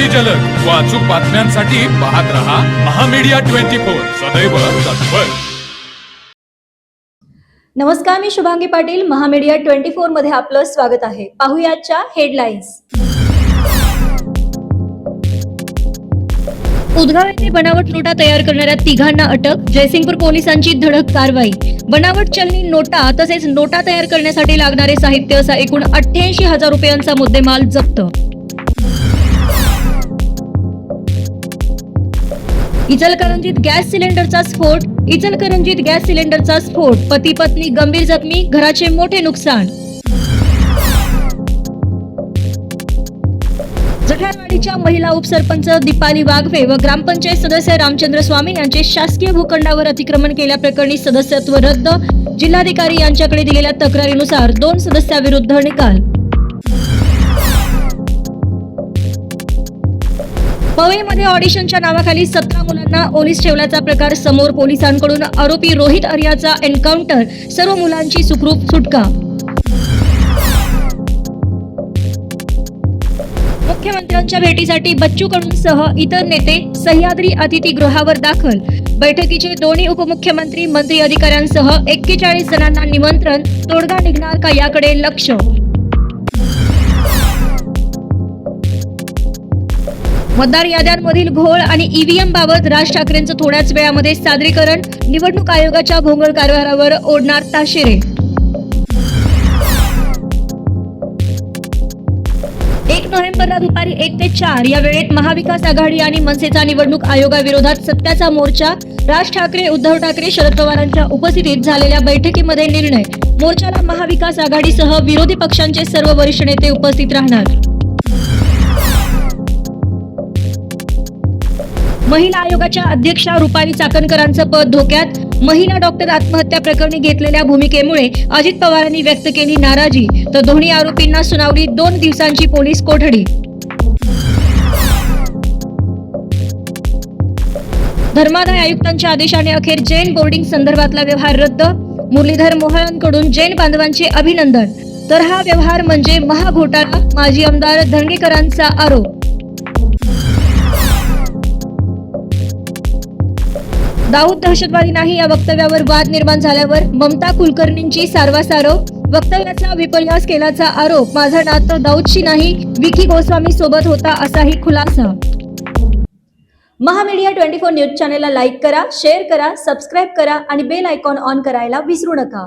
अगदी जलद. व अचूक बातम्यांसाठी पाहत रहा महामीडिया ट्वेंटी फोर. सदैव तत्पर. नमस्कार मी शुभांगी पाटील. महामीडिया ट्वेंटी फोरमध्ये आपलं स्वागत आहे. पाहुयाच्या हेडलाईन्स. उदगाव येथे बनावट नोटा तयार करणाऱ्या तिघांना अटक. जयसिंगपूर पोलिसांची धडक कारवाई. बनावट चलनी नोटा तसेच नोटा तयार करण्यासाठी लागणारे साहित्य असा एकूण अठ्ठ्याऐंशी हजार रुपयांचा मुद्देमाल जप्त. इचलकरंजीत गॅस सिलेंडरचा स्फोट इचलकरंजीत गॅस सिलेंडरचा स्फोट पती पत्नी गंभीर जखमी घराचे मोठे नुकसान. जठारवाडीच्या महिला उपसरपंच दीपाली वाघवे व ग्रामपंचायत सदस्य रामचंद्र स्वामी यांचे शासकीय भूखंडावर अतिक्रमण केल्याप्रकरणी सदस्यत्व रद्द. जिल्हाधिकारी यांच्याकडे दिलेल्या तक्रारीनुसार दोन सदस्याविरुद्ध निकाल. पवईमध्ये ऑडिशनच्या नावाखाली सतरा मुलांना ओलीस ठेवल्याचा प्रकार समोर पोलिसांकडून आरोपी रोहित अर्याचा एन्काउंटर. सर्व मुलांची सुखरूप सुटका. मुख्यमंत्र्यांच्या भेटीसाठी बच्चू कडूंसह इतर नेते सह्याद्री अतिथीगृहावर दाखल. बैठकीचे दोन्ही उपमुख्यमंत्री मंत्री अधिकाऱ्यांसह एक्केचाळीस जणांना निमंत्रण तोडगा निघणार का याकडे लक्ष. मतदार याद्यांमधील घोळ आणि ईव्हीएम बाबत राज ठाकरेंचं थोड्याच वेळामध्ये सादरीकरण. निवडणूक आयोगाच्या भोंगळ कारभारावर ओढणार ताशेरे. एक नोव्हेंबरला दुपारी एक ते चार या वेळेत महाविकास आघाडी आणि मनसेचा निवडणूक आयोगाविरोधात सत्याचा मोर्चा. राज ठाकरे उद्धव ठाकरे शरद पवारांच्या उपस्थितीत झालेल्या बैठकीमध्ये निर्णय. मोर्चाला महाविकास आघाडीसह विरोधी पक्षांचे सर्व वरिष्ठ नेते उपस्थित राहणार. महिला आयोगाच्या अध्यक्षा रुपाली चाकणकरांचं पद धोक्यात. महिला डॉक्टर आत्महत्या प्रकरणी घेतलेल्या भूमिकेमुळे अजित पवारांनी व्यक्त केली नाराजी. तर दोन्ही आरोपींना सुनावली दोन दिवसांची पोलीस कोठडी. धर्मादाय आयुक्तांच्या आदेशाने अखेर जैन बोर्डिंग संदर्भातला व्यवहार रद्द. मुरलीधर मोहळांकडून जैन बांधवांचे अभिनंदन. तर हा व्यवहार म्हणजे महाघोटाळा माजी आमदार धंगेकरांचा आरोप. दाऊद दहशतवादी नाही या वक्तव्यावर वाद निर्माण झाल्यावर ममता कुलकर्णींची सारवासारव. वक्तव्याचा विपर्यास केल्याचा आरोप माझा नातं दाऊदशी नाही विकी गोस्वामी सोबत होता असाही खुलासा. महामीडिया ट्वेंटी फोर न्यूज चॅनेलला लाईक करा शेअर करा सबस्क्राईब करा आणि बेल आयकॉन ऑन करायला विसरू नका.